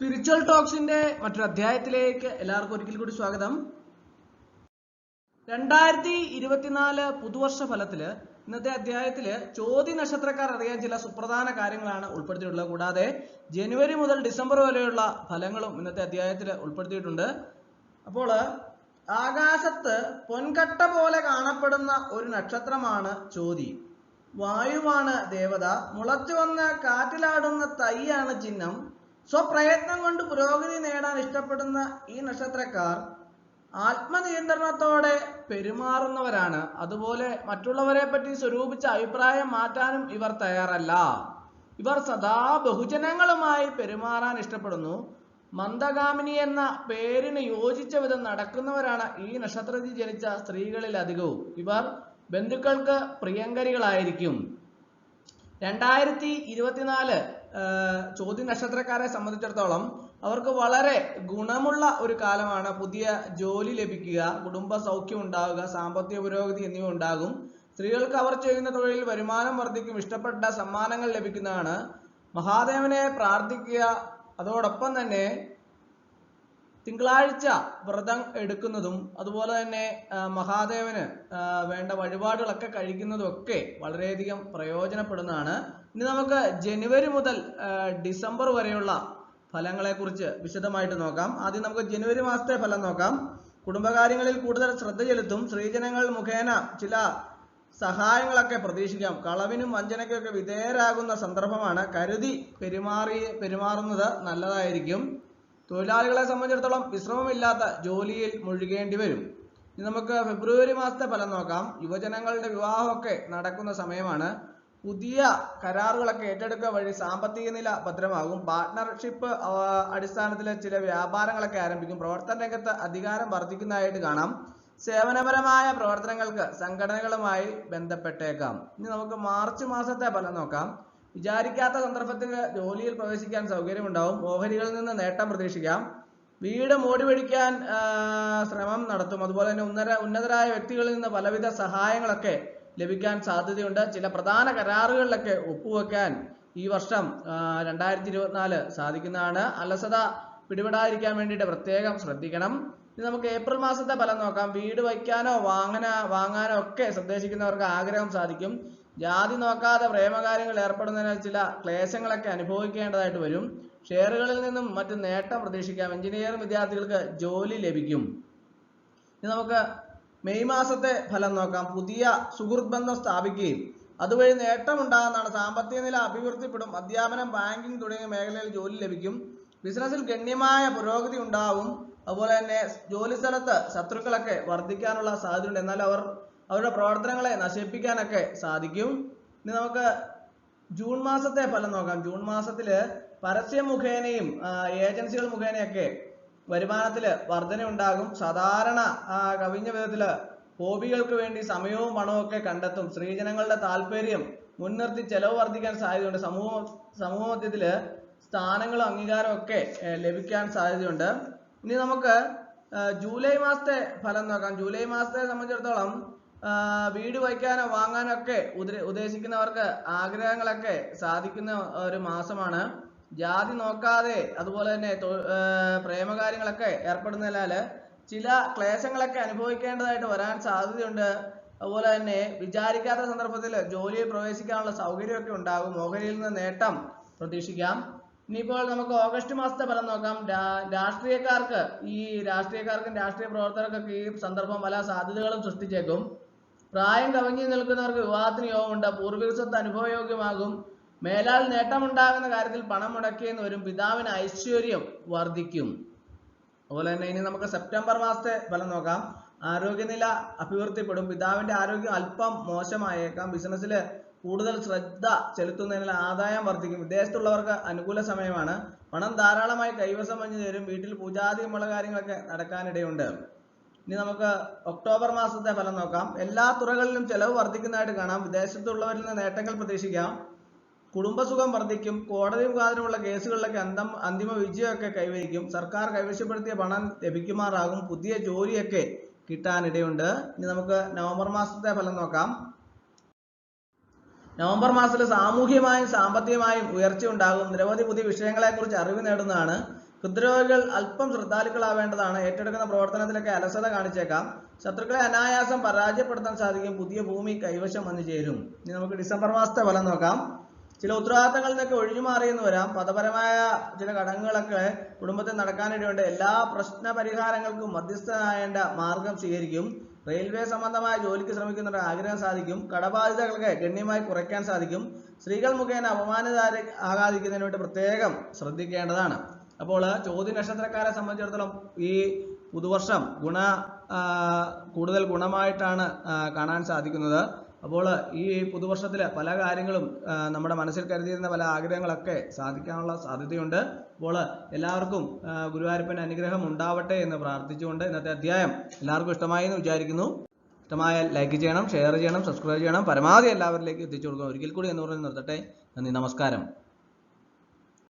Spiritual ടോക്സിന്റെ മറ്റൊരു അധ്യായത്തിലേക്ക് എല്ലാവർക്കും ഒരിക്കൽ കൂടി സ്വാഗതം. രണ്ടായിരത്തി ഇരുപത്തിനാല് പുതുവർഷ ഫലത്തിൽ ഇന്നത്തെ അധ്യായത്തിൽ ചോദ്യ നക്ഷത്രക്കാർ അറിയാൻ ചില സുപ്രധാന കാര്യങ്ങളാണ് ഉൾപ്പെടുത്തിയിട്ടുള്ളത്. കൂടാതെ ജനുവരി മുതൽ ഡിസംബർ വരെയുള്ള ഫലങ്ങളും ഇന്നത്തെ അധ്യായത്തിൽ ഉൾപ്പെടുത്തിയിട്ടുണ്ട്. അപ്പോൾ ആകാശത്ത് പൊൻകട്ട പോലെ കാണപ്പെടുന്ന ഒരു നക്ഷത്രമാണ് ചോതി. വായുവാണ് ദേവത. മുളച്ചു വന്ന കാറ്റിലാടുന്ന തൈയാണ് ചിഹ്നം. സ്വപ്രയത്നം കൊണ്ട് പുരോഗതി നേടാൻ ഇഷ്ടപ്പെടുന്ന ഈ നക്ഷത്രക്കാർ ആത്മനിയന്ത്രണത്തോടെ പെരുമാറുന്നവരാണ്. അതുപോലെ മറ്റുള്ളവരെ പറ്റി സ്വരൂപിച്ച അഭിപ്രായം മാറ്റാനും ഇവർ തയ്യാറല്ല. ഇവർ സദാ ബഹുജനങ്ങളുമായി പെരുമാറാൻ ഇഷ്ടപ്പെടുന്നു. മന്ദഗാമിനി എന്ന പേരിന് യോജിച്ച വിധം നടക്കുന്നവരാണ് ഈ നക്ഷത്രത്തിൽ ജനിച്ച സ്ത്രീകളിൽ അധികവും ഇവർ ബന്ധുക്കൾക്ക് പ്രിയങ്കരികളായിരിക്കും. രണ്ടായിരത്തി ഇരുപത്തിനാല് ചോദ്യ നക്ഷത്രക്കാരെ സംബന്ധിച്ചിടത്തോളം അവർക്ക് വളരെ ഗുണമുള്ള ഒരു കാലമാണ് പുതിയ ജോലി ലഭിക്കുക കുടുംബ സൗഖ്യം ഉണ്ടാവുക സാമ്പത്തിക പുരോഗതി എന്നിവ ഉണ്ടാകും. സ്ത്രീകൾക്ക് അവർ ചെയ്യുന്ന തൊഴിൽ വരുമാനം വർദ്ധിക്കും ഇഷ്ടപ്പെട്ട സമ്മാനങ്ങൾ ലഭിക്കുന്നതാണ്. മഹാദേവനെ പ്രാർത്ഥിക്കുക അതോടൊപ്പം തന്നെ തിങ്കളാഴ്ച വ്രതം എടുക്കുന്നതും അതുപോലെ തന്നെ മഹാദേവന് വേണ്ട വഴിപാടുകളൊക്കെ കഴിക്കുന്നതും ഒക്കെ വളരെയധികം പ്രയോജനപ്പെടുന്നതാണ്. ഇനി നമുക്ക് ജനുവരി മുതൽ ഡിസംബർ വരെയുള്ള ഫലങ്ങളെ കുറിച്ച് വിശദമായിട്ട് നോക്കാം. ആദ്യം നമുക്ക് ജനുവരി മാസത്തെ ഫലം നോക്കാം. കുടുംബകാര്യങ്ങളിൽ കൂടുതൽ ശ്രദ്ധ ചെലുത്തും സ്ത്രീജനങ്ങൾ മുഖേന ചില സഹായങ്ങളൊക്കെ പ്രതീക്ഷിക്കാം. കളവിനും വഞ്ചനയ്ക്കൊക്കെ വിധേയരാകുന്ന സന്ദർഭമാണ്. കരുതി പെരുമാറി പെരുമാറുന്നത് നല്ലതായിരിക്കും. തൊഴിലാളികളെ സംബന്ധിച്ചിടത്തോളം വിശ്രമമില്ലാത്ത ജോലിയിൽ മുഴുകേണ്ടി വരും. ഇനി നമുക്ക് ഫെബ്രുവരി മാസത്തെ ഫലം നോക്കാം. യുവജനങ്ങളുടെ വിവാഹമൊക്കെ നടക്കുന്ന സമയമാണ്. പുതിയ കരാറുകളൊക്കെ ഏറ്റെടുക്കുക വഴി സാമ്പത്തിക നില ഭദ്രമാകും. പാർട്ട്ണർഷിപ്പ് അടിസ്ഥാനത്തിൽ ചില വ്യാപാരങ്ങളൊക്കെ ആരംഭിക്കും. പ്രവർത്തന രംഗത്ത് അധികാരം വർദ്ധിക്കുന്നതായിട്ട് കാണാം. സേവനപരമായ പ്രവർത്തനങ്ങൾക്ക് സംഘടനകളുമായി ബന്ധപ്പെട്ടേക്കാം. ഇനി നമുക്ക് മാർച്ച് മാസത്തെ ഫലം നോക്കാം. വിചാരിക്കാത്ത സന്ദർഭത്തിൽ ജോലിയിൽ പ്രവേശിക്കാൻ സൗകര്യമുണ്ടാവും. ഓഹരികളിൽ നിന്ന് നേട്ടം പ്രതീക്ഷിക്കാം. വീട് മോടി പിടിക്കാൻ ശ്രമം നടത്തും. അതുപോലെ തന്നെ ഉന്നത ഉന്നതരായ വ്യക്തികളിൽ നിന്ന് പലവിധ സഹായങ്ങളൊക്കെ ലഭിക്കാൻ സാധ്യതയുണ്ട്. ചില പ്രധാന കരാറുകളിലൊക്കെ ഒപ്പുവെക്കാൻ ഈ വർഷം രണ്ടായിരത്തി ഇരുപത്തിനാല് സാധിക്കുന്നതാണ്. അലസത പിടിപെടാതിരിക്കാൻ വേണ്ടിയിട്ട് പ്രത്യേകം ശ്രദ്ധിക്കണം. ഇനി നമുക്ക് ഏപ്രിൽ മാസത്തെ ഫലം നോക്കാം. വീട് വയ്ക്കാനോ വാങ്ങാനോ വാങ്ങാനോ ഒക്കെ നിർദ്ദേശിക്കുന്നവർക്ക് ആഗ്രഹം സാധിക്കും. ജാതി നോക്കാതെ പ്രേമകാര്യങ്ങൾ ഏർപ്പെടുന്നതിനാൽ ചില ക്ലേശങ്ങളൊക്കെ അനുഭവിക്കേണ്ടതായിട്ട് വരും. ഷെയറുകളിൽ നിന്നും മറ്റ് നേട്ടം പ്രതീക്ഷിക്കാം. എഞ്ചിനീയറിംഗ് വിദ്യാർത്ഥികൾക്ക് ജോലി ലഭിക്കും. ഇനി നമുക്ക് മെയ് മാസത്തെ ഫലം നോക്കാം. പുതിയ സുഹൃത്ത് ബന്ധം സ്ഥാപിക്കുകയും അതുവഴി നേട്ടമുണ്ടാകുന്നതാണ്. സാമ്പത്തിക നില അഭിവൃദ്ധിപ്പെടും. അധ്യാപനം ബാങ്കിംഗ് തുടങ്ങിയ മേഖലയിൽ ജോലി ലഭിക്കും. ബിസിനസ്സിൽ ഗണ്യമായ പുരോഗതി ഉണ്ടാവും. അതുപോലെ തന്നെ ജോലി സ്ഥലത്ത് ശത്രുക്കളൊക്കെ വർദ്ധിക്കാനുള്ള സാധ്യതയുണ്ട്. എന്നാൽ അവർ അവരുടെ പ്രവർത്തനങ്ങളെ നശിപ്പിക്കാനൊക്കെ സാധിക്കും. ഇനി നമുക്ക് ജൂൺ മാസത്തെ ഫലം നോക്കാം. ജൂൺ മാസത്തിൽ പരസ്യ മുഖേനയും ഏജൻസികൾ മുഖേനയൊക്കെ വരുമാനത്തിൽ വർധനയുണ്ടാകും. സാധാരണ കവിഞ്ഞ വിധത്തിൽ ഹോബികൾക്ക് വേണ്ടി സമയവും പണവും ഒക്കെ കണ്ടെത്തും. സ്ത്രീജനങ്ങളുടെ താല്പര്യം മുൻനിർത്തി ചെലവ് വർദ്ധിക്കാൻ സാധ്യതയുണ്ട്. സമൂഹ സമൂഹ മധ്യത്തിൽ സ്ഥാനങ്ങളും അംഗീകാരവും ഒക്കെ ലഭിക്കാൻ സാധ്യതയുണ്ട്. ഇനി നമുക്ക് ജൂലൈ മാസത്തെ ഫലം നോക്കാം. ജൂലൈ മാസത്തെ സംബന്ധിച്ചിടത്തോളം വീട് വയ്ക്കാനോ വാങ്ങാനോ ഒക്കെ ഉദ്ദേശിക്കുന്നവർക്ക് ആഗ്രഹങ്ങളൊക്കെ സാധിക്കുന്ന ഒരു മാസമാണ്. ജാതി നോക്കാതെ അതുപോലെ തന്നെ പ്രേമകാര്യങ്ങളൊക്കെ ഏർപ്പെടുന്നതിനാല് ചില ക്ലേശങ്ങളൊക്കെ അനുഭവിക്കേണ്ടതായിട്ട് വരാൻ സാധ്യതയുണ്ട്. അതുപോലെ തന്നെ വിചാരിക്കാത്ത സന്ദർഭത്തിൽ ജോലിയിൽ പ്രവേശിക്കാനുള്ള സൗകര്യമൊക്കെ ഉണ്ടാകും. ഓഹരിയിൽ നിന്ന് നേട്ടം പ്രതീക്ഷിക്കാം. ഇനിയിപ്പോൾ നമുക്ക് ഓഗസ്റ്റ് മാസത്തെ ഫലം നോക്കാം. രാഷ്ട്രീയക്കാർക്ക് ഈ രാഷ്ട്രീയക്കാർക്കും രാഷ്ട്രീയ പ്രവർത്തകർക്കൊക്കെ ഈ സന്ദർഭം പല സാധ്യതകളും സൃഷ്ടിച്ചേക്കും. പ്രായം കവിഞ്ഞു നിൽക്കുന്നവർക്ക് വിവാഹത്തിന് യോഗമുണ്ട്. പൂർവിക സ്വത്ത് അനുഭവയോഗ്യമാകും. മേലാൽ നേട്ടമുണ്ടാകുന്ന കാര്യത്തിൽ പണം മുടക്കിയെന്ന് വരും. പിതാവിന് ഐശ്വര്യം വർദ്ധിക്കും. അതുപോലെ തന്നെ ഇനി നമുക്ക് സെപ്റ്റംബർ മാസത്തെ ഫലം നോക്കാം. ആരോഗ്യനില അഭിവൃദ്ധിപ്പെടും. പിതാവിന്റെ ആരോഗ്യം അല്പം മോശമായേക്കാം. ബിസിനസ്സിൽ കൂടുതൽ ശ്രദ്ധ ചെലുത്തുന്നതിനാൽ ആദായം വർദ്ധിക്കും. വിദേശത്തുള്ളവർക്ക് അനുകൂല സമയമാണ്. പണം ധാരാളമായി കൈവശം വഞ്ഞു തരും വീട്ടിൽ പൂജാതിയുമുള്ള കാര്യങ്ങളൊക്കെ നടക്കാനിടയുണ്ട്. ഇനി നമുക്ക് ഒക്ടോബർ മാസത്തെ ഫലം നോക്കാം. എല്ലാ തുറകളിലും ചെലവ് വർദ്ധിക്കുന്നതായിട്ട് കാണാം. വിദേശത്തുള്ളവരിൽ നിന്ന് നേട്ടങ്ങൾ പ്രതീക്ഷിക്കാം. കുടുംബസുഖം വർദ്ധിക്കും. കോടതി മുഖാന്തരമുള്ള കേസുകളിലൊക്കെ അന്തം അന്തിമ വിജയമൊക്കെ കൈവരിക്കും. സർക്കാർ കൈവശപ്പെടുത്തിയ പണം ലഭിക്കുമാറാകും. പുതിയ ജോലിയൊക്കെ കിട്ടാനിടയുണ്ട്. ഇനി നമുക്ക് നവംബർ മാസത്തെ ഫലം നോക്കാം. നവംബർ മാസത്തിൽ സാമൂഹ്യമായും സാമ്പത്തികമായും ഉയർച്ച ഉണ്ടാകും. നിരവധി പുതിയ വിഷയങ്ങളെക്കുറിച്ച് അറിവ് നേടുന്നതാണ്. ഹൃദ്രോഗികൾ അല്പം ശ്രദ്ധാലുക്കളാവേണ്ടതാണ്. ഏറ്റെടുക്കുന്ന പ്രവർത്തനത്തിലൊക്കെ അലസത കാണിച്ചേക്കാം. ശത്രുക്കളെ അനായാസം പരാജയപ്പെടുത്താൻ സാധിക്കും. പുതിയ ഭൂമി കൈവശം വന്നു ചേരും. ഇനി നമുക്ക് ഡിസംബർ മാസത്തെ ഫലം നോക്കാം. ചില ഉത്തരവാദിത്തങ്ങളിൽ നിന്നൊക്കെ ഒഴിഞ്ഞു മാറിയെന്ന് വരാം. പദപരമായ ചില ഘടകങ്ങളൊക്കെ കുടുംബത്തിൽ നടക്കാനിടയുണ്ട്. എല്ലാ പ്രശ്ന പരിഹാരങ്ങൾക്കും മധ്യസ്ഥനായേണ്ട മാർഗം സ്വീകരിക്കും. റെയിൽവേ സംബന്ധമായ ജോലിക്ക് ശ്രമിക്കുന്നവരുടെ ആഗ്രഹം സാധിക്കും. കടബാധ്യതകളൊക്കെ ഗണ്യമായി കുറയ്ക്കാൻ സാധിക്കും. സ്ത്രീകൾ മുഖേന അപമാനിത ആകാതിരിക്കുന്നതിന് വേണ്ടി പ്രത്യേകം ശ്രദ്ധിക്കേണ്ടതാണ്. അപ്പോൾ ചോദ്യ നക്ഷത്രക്കാരെ സംബന്ധിച്ചിടത്തോളം ഈ പുതുവർഷം ഗുണ കൂടുതൽ ഗുണമായിട്ടാണ് കാണാൻ സാധിക്കുന്നത്. അപ്പോൾ ഈ പുതുവർഷത്തിൽ പല കാര്യങ്ങളും നമ്മുടെ മനസ്സിൽ കരുതിയിരുന്ന പല ആഗ്രഹങ്ങളൊക്കെ സാധിക്കാനുള്ള സാധ്യതയുണ്ട്. അപ്പോൾ എല്ലാവർക്കും ഗുരുവായൂരപ്പൻ അനുഗ്രഹം ഉണ്ടാവട്ടെ എന്ന് പ്രാർത്ഥിച്ചുകൊണ്ട് ഇന്നത്തെ അധ്യായം എല്ലാവർക്കും ഇഷ്ടമായി എന്ന് വിചാരിക്കുന്നു. ഇഷ്ടമായാൽ ലൈക്ക് ചെയ്യണം ഷെയർ ചെയ്യണം സബ്സ്ക്രൈബ് ചെയ്യണം. പരമാവധി എല്ലാവരിലേക്ക് എത്തിച്ചു കൊടുക്കുക ഒരിക്കൽ കൂടി എന്ന് പറഞ്ഞ് നിർത്തട്ടെ. നന്ദി നമസ്കാരം.